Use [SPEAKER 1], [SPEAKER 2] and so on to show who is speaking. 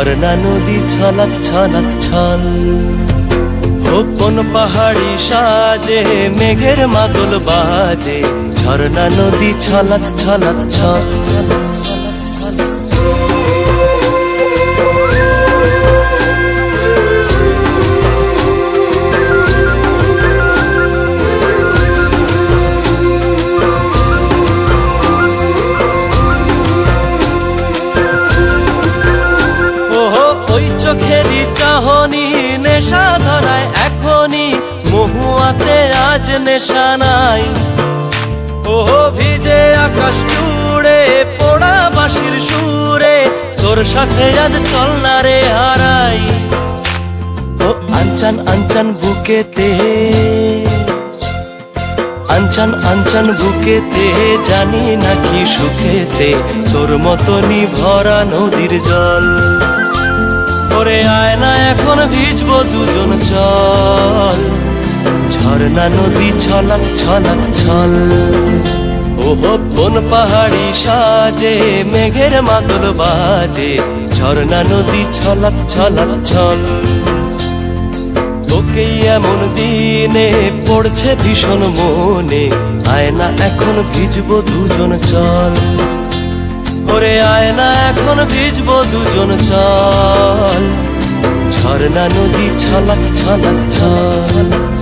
[SPEAKER 1] ঝর্ণা নদী ছলাত ছলাত ছল। কোন পাহাড়ি সাজে, মেঘের মাদল বাজে। ঝর্ণা নদী ছলাত ছলাত ছল। চাহনি নেশা ধরায়, এখনই মহুয়াতে আজ নেশা নাই। ওহো ভিজে আকাশ জুড়ে, পোড়া বাঁশির সুরে, তোর সাথে আজ চল না রে হারাই। ও আনচান আনচান বুকেতে, আনচান আনচান বুকেতে, জানি নাকি সুখেতে, তোর মতনই ভরা নদীর জল। ওরে আয়না এখন ভিজবো দুজন চল। ঝর্ণা, নদী ছলাত ছলাত ছল। ওহো, বন, পাহাড়ি সাজে, মেঘের মাদল বাজে। ঝর্ণা, নদী ছলাত ছলাত ছল। তোকেই এমন দিনে পড়ছে ভীষণ মনে। আয়না এখন ভিজবো দুজন চল। এখন ভিজবো দুজন চল। ঝর্ণা নদী ছালাক ছালাক ছল।